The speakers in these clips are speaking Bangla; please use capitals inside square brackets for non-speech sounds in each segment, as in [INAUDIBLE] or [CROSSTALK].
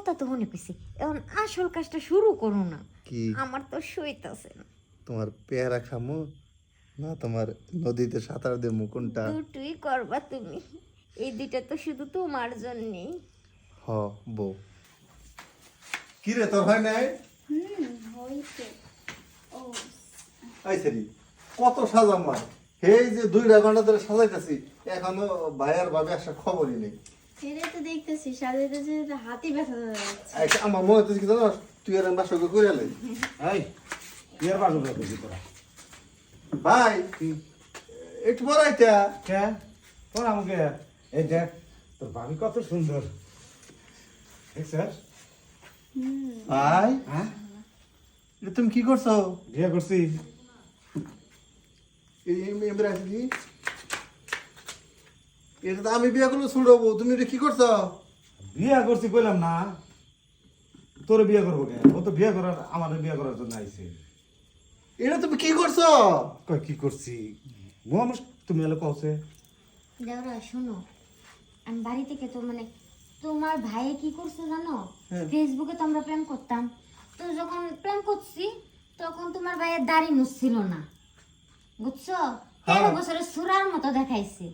কথা তো মনে কইছি এখন আসল কাজটা শুরু করো না। কি? আমার তো সইতাছে না। তোমার পেয়ারা খামো? না তোমার নদীতে সাঁতার দেবো কোনটা? দুটোই করবা তুমি। এই দুইটা তো শুধু তোমার জন্যেই। হ বউ। কি রে তোর হয় নাই? এই সেরি কত সাজামার এই যে দুইটা ঘণ্টা ধরে সাজাইতেছি এখনও ভাইয়ার ভাবে একটা খবরই নেই। সেটাই তো দেখতেছি সাজাইতেছি তো হাতি ব্যথা যাচ্ছে আমার মনে হচ্ছে কি জানো তুই আর বাসকে করে এলাই এই ইয়ার বাসু করতেছি তোরা ভাই একটু বড় এটা কে তোর আমাকে এই দেখ তোর ভাবি কত সুন্দর দেখছিস ভাই হ্যাঁ তুমি কি করছ বিয়ে করছি এই- এই- কি এটা তো আমি বিয়ে করলে ছুড়বো তুমি এটা কি করছ? বিয়ে করছি কইলাম না। তোর বিয়ে করব কে ও তো বিয়ে করার আমার বিয়ে করার জন্য আইছে। এটা তুমি কি করছ? কই কি করছি? ও আমার তুমি এলে কওছে দেওরা শোনো আমি বাড়ি থেকে তো মানে তোমার ভাইয়ে কি করছে জানো? হ্যাঁ। ফেসবুকে তো আমরা প্রেম করতাম। তো যখন প্রেম করছি তখন তোমার ভাইয়ের দাড়ি মুছছিল না। বুঝছ? তেরো হ্যাঁ। বছরের সুরার মতো দেখাইছে।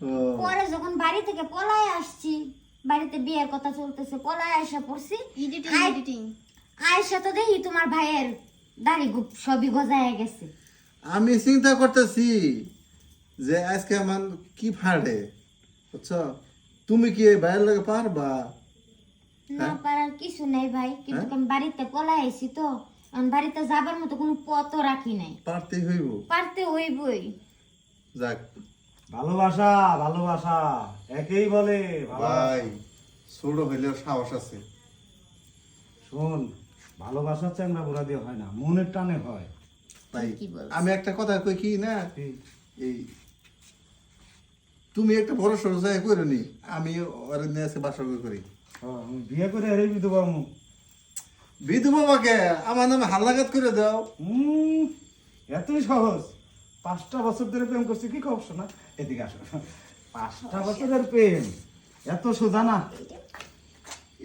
পরে যখন বাড়ি থেকে পলায় আসছি বাড়িতে বিয়ের কথা চলতেছে পলায় আসা পড়ছি। এডিটিং আই- এডিটিং আয়সা তো দেখি তোমার ভাইয়ের দাড়ি সবই গজায় গেছে। আমি চিন্তা করতেছি যে আজকে আমার কি ফাড়ে বুঝছ? তুমি কি এই বাইরের লাগে পারবা? না হ্যাঁ? পারার কিছু নাই ভাই কিন্তু আমি বাড়িতে পলায় আইছি তো এখন বাড়িতে যাবার মতো কোনো পথও রাখি নাই। পারতেই হইব। পারতে হইবই। যাক ভালোবাসা ভালোবাসা। একেই বলে ভাই ছোট হইলেও সাহস আছে। শোন ভালোবাসা চ্যাংরা বুড়া দিয়ে হয় না মনের টানে হয়। তাই আমি একটা কথা কই কি না? এই, তুমি একটা বড় সড়ো জায়গা করে নি আমি ওর নিয়ে এসে বাসা করি। বিয়ে করে হেরে বিধবা মু বিধু বাবাকে আমার নামে হাল্লাঘাত করে দাও। উম, এতই সহজ। পাঁচটা বছর ধরে প্রেম করছি কি খবর শোনা এদিকে আসো। পাঁচটা বছরের প্রেম। এত সোজা না?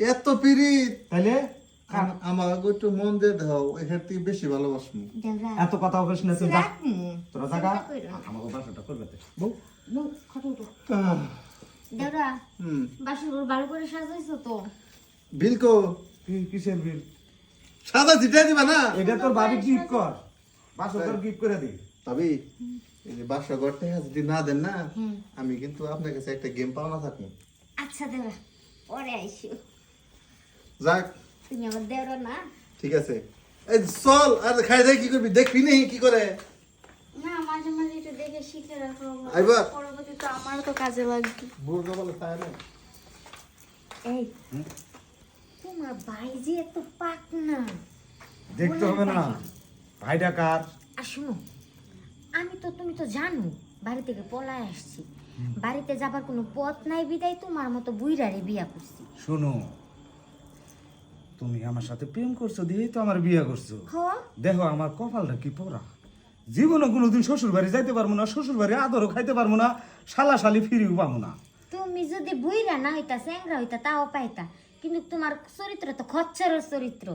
এত পিরিত তাইলে আম- আমার একটু মন দিয়ে দাও এখান থেকে বেশি ভালোবাসবো। এত কথা না তুই যা। তোরা না। আমাকে বাসাটা করবে তে। বউ বাসর ঘর ভালো করে সাজাইছো কি? কিসের বিল? সাদা চিঠা দিবা না? এটা তোর বাড়ি গিফট কর বাসা তোর গিফট করে দি তবে বাসা ঘরটা যদি না দেন না আমি কিন্তু আপনার কাছে একটা গেম পাওনা থাকব। আচ্ছা দেওরা পরে আইসো। যাক। তুমি আমার দেওরা না। ঠিক আছে। এই চল আর খাই দেয় কি করবি? দেখবি নেই কি করে? না মাঝে মাঝে একটু দেখে শিখে রাখো। আইবা। পরবর্তীতে আমারও তো কাজে লাগবে। বুড়ো বলে খায় না। এই তোমার ভাই যে এত পাক না দেখতে হবে না। ভাইটা কার? আর শোনো আমি তো তুমি তো জানো বাড়ি থেকে পলায় আসছি। বাড়িতে যাবার কোনো পথ নাই বিদায় তোমার মতো বুইরারে বিয়া করছি। শোনো তুমি আমার সাথে প্রেম করছ দিয়েই তো আমার বিয়ে করছ। দেখো আমার কপালটা কি পড়া। জীবনে কোনোদিন শ্বশুর বাড়ি যাইতে পারব না শ্বশুর বাড়ি আদরও খাইতে পারব না শালা শালি ফিরিও পাবো না। তুমি যদি বুইরা না হইতা স্যাংরা হইতা তাও পাইতা। কিন্তু তোমার চরিত্র তো খচ্চরের চরিত্র।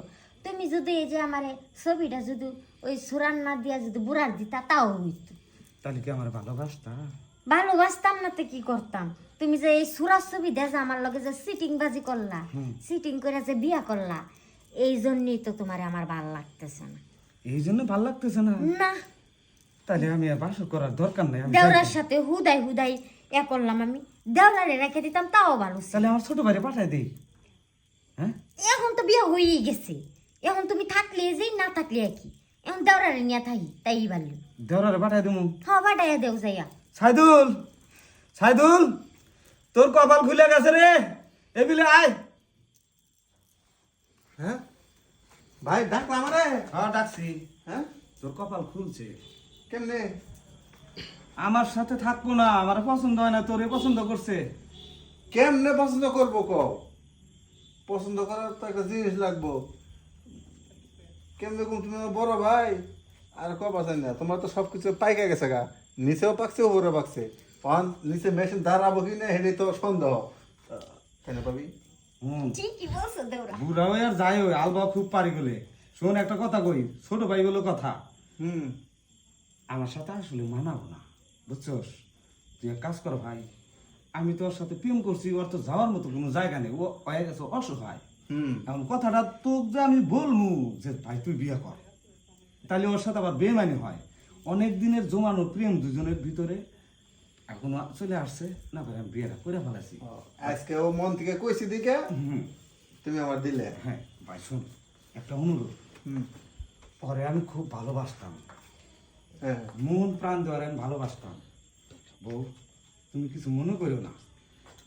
তুমি যদি এই যে আমার ছবিটা যদি ওই সুরান না দিয়া যদি বুড়ার দিতা তাও হইতো। তাহলে কি আমার ভালোবাসতা? ভালোবাসতাম না তো কি করতাম? তুমি যে এই সুরার ছবি দেখে আমার লগে যে সিটিং বাজি করলা সিটিং করে যে বিয়া করলা এই জন্যই তো তোমার আমার ভালো লাগতেছে না। এই জন্য ভালো লাগতেছে না? না। তাহলে আমি আর বাসর করার দরকার নাই দেওরার সাথে হুদাই হুদাই এ করলাম আমি। দেওরারে রেখে দিতাম তাও ভালো তাহলে আমার ছোট ভাইরে পাঠাই দিই। হ্যাঁ? এখন তো বিয়ে হয়েই গেছে। এখন তুমি থাকলে যেই না থাকলে একই। দেওরারে নিয়ে থাকি তাই ভালো দেওরারে পাঠাই দেবো হ্যাঁ বাটাইয়া দেও যাইয়া। সাইদুল সাইদুল তোর কপাল খুলে গেছে রে। এবিলে আয়। হ্যাঁ? ভাই ডাকলা আমারে। হ্যাঁ ডাকছি। হ্যাঁ? তোর কপাল খুলছে। কেমনে? আমার সাথে থাকব না আমার পছন্দ হয় না তোরে পছন্দ করছে। কেমনে পছন্দ করব কও? পছন্দ করার তো একটা জিনিস লাগবো। কেমনে কোন তুমি আমার বড় ভাই? আর ক পাচ্ছেন না তোমার তো সবকিছু পাইকা গেছে গা। নিচেও পাকছে উপরে পাকছে। পান নিচে মেশিন দাঁড়াবো কি না হেঁটে তো সন্দেহ। কেন পাবি? হুম। ঠিকই বলছো দেওরা বুড়া হয়ে আর যাই ওই আলবা খুব পারি গেলে। শোন একটা কথা কই ছোট ভাই বলে কথা। হুম। আমার সাথে আসলে মানাবো না বুঝছস? তুই এক কাজ কর ভাই আমি তোর সাথে প্রেম করছি ওর তো যাওয়ার মতো কোনো জায়গা নেই ও হয়ে গেছে অসহায়। এখন কথাটা তোকে যে আমি বলব যে ভাই তুই বিয়ে কর। তাহলে ওর সাথে আবার বেমানি হয়। অনেক দিনের জমানো প্রেম দুজনের ভিতরে এখন চলে আসছে। না ভাই আমি বিয়েটা করে ফেলাছি। আজকে ও মন থেকে কইছি দিকে তুমি আমার দিলে। হ্যাঁ ভাই শোন একটা অনুরোধ। হুম। পরে আমি খুব ভালোবাসতাম। হ্যাঁ। মন প্রাণ দেওয়ার আমি ভালোবাসতাম। বউ তুমি কিছু মনে করো না।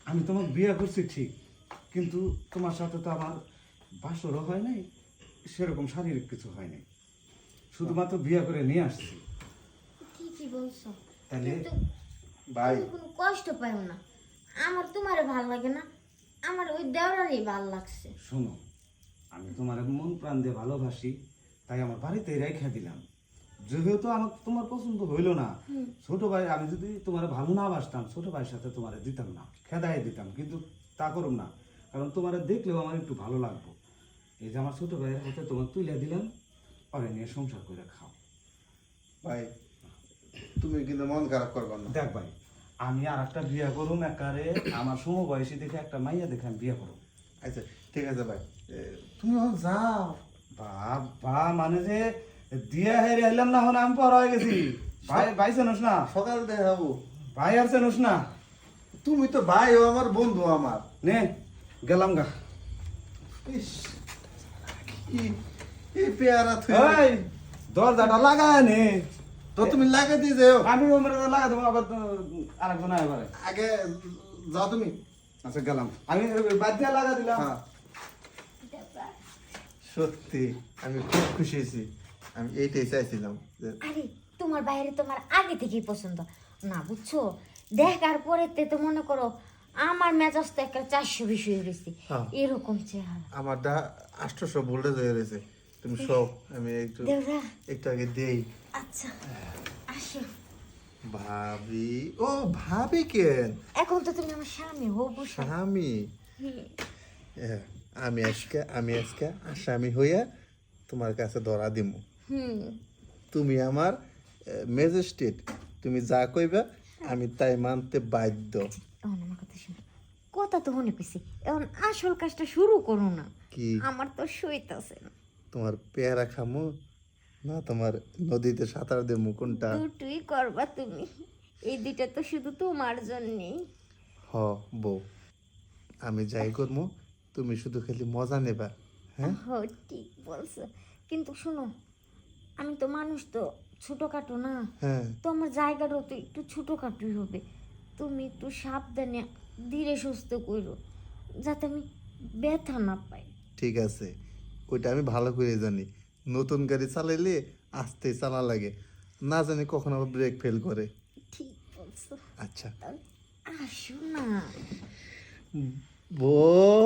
আমি তোমাকে বিয়ে করছি ঠিক। কিন্তু তোমার সাথে তো আমার বাসরও হয় নাই সেরকম শারীরিক কিছু হয় নাই। শুধুমাত্র বিয়ে করে নিয়ে আসছি। ঠিকই বলছো? তাহলে ভাই কোনো কষ্ট পাইও না। আমার তোমারে ভালো লাগে না। আমার ওই দেওরারই ভালো লাগছে। শোনো আমি তোমার মন প্রাণ দিয়ে ভালোবাসি তাই আমার বাড়িতে রেখে দিলাম। যেহেতু আমার তোমার পছন্দ হইল না ছোট ভাই আমি যদি তোমার ভালো না বাসতাম ছোট ভাইয়ের সাথে তোমার দিতাম না খেদাই দিতাম কিন্তু তা করুম না। কারণ তোমার দেখলেও আমার একটু ভালো লাগবো। এই যে আমার ছোট ভাইয়ের হাতে তোমার তুলে দিলাম পরে নিয়ে সংসার করে খাও। ভাই তুমি কিন্তু মন খারাপ করবা না। দেখ ভাই আমি আর একটা বিয়ে করুম একারে আমার সমবয়সী দেখে একটা মাইয়া দেখে আমি বিয়ে করুম। আচ্ছা ঠিক আছে ভাই। তুমি এখন যাও। বাবা মানে যে দিয়া হেরে এলাম না হলে আমি পর হয়ে গেছি। [COUGHS] ভাই ভাই চেনোস না? সকাল দেখাবো ভাই আর চেনোস না? তুমি তো ভাই ও আমার বন্ধু আমার। নে। গেলাম গা। ইস, কি- এই পেয়ারা তুই এই দরজাটা লাগায় নে। তো তুমি লাগাই দিয়ে যাও। আমি ওমরে লাগা দেবো আবার আরেকজন এবারে আগে যাও তুমি। আচ্ছা গেলাম। আমি বাদ দিয়ে লাগা দিলাম। হ্যাঁ। সত্যি আমি খুব খুশি হয়েছি। আমি এইটাই চাইছিলাম আরে তোমার বাইরে তোমার আগে থেকেই পছন্দ। না বুঝছ? দেখার পরে তো মনে করো আমার মেজাজ তো একটা চারশো বিশ হয়ে গেছে। হ্যাঁ। এরকম চেহারা। আমার দা আষ্টশো ভোল্টেজ হয়ে রয়েছে তুমি সব আমি একটু একটু আগে দেই। আচ্ছা আসো। ভাবি ও ভাবি কেন? এখন তো তুমি আমার স্বামী হো বসে। স্বামী? হ্যাঁ, আমি আজকে আমি আজকে আসামি হইয়া তোমার কাছে ধরা দিমু। হুম। তুমি আমার ম্যাজিস্ট্রেট তুমি যা কইবা আমি তাই মানতে বাধ্য। এখন আমার কথা শোনো। কথা তো মনে এখন আসল কাজটা শুরু করো না। কি? আমার তো সইতাছে না। তোমার পেয়ারা খামু? না তোমার নদীতে সাঁতার দেবো কোনটা? দুটোই করবা তুমি। এই দুইটা তো শুধু তোমার জন্যেই। হ বউ। আমি যাই করব তুমি শুধু খালি মজা নেবা হ্যাঁ? হ ঠিক বলছো। কিন্তু শোনো আমি তো মানুষ তো ছোটোখাটো না। হ্যাঁ। তো আমার জায়গাটাও তো একটু ছোটোখাটোই হবে। তুমি একটু সাবধানে ধীরে সুস্থ করো যাতে আমি ব্যথা না পাই। ঠিক আছে ওইটা আমি ভালো করে জানি। নতুন গাড়ি চালাইলে আস্তে চালা লাগে না জানি কখন আবার ব্রেক ফেল করে। ঠিক বলছো। আচ্ছা। আসো না। বউ!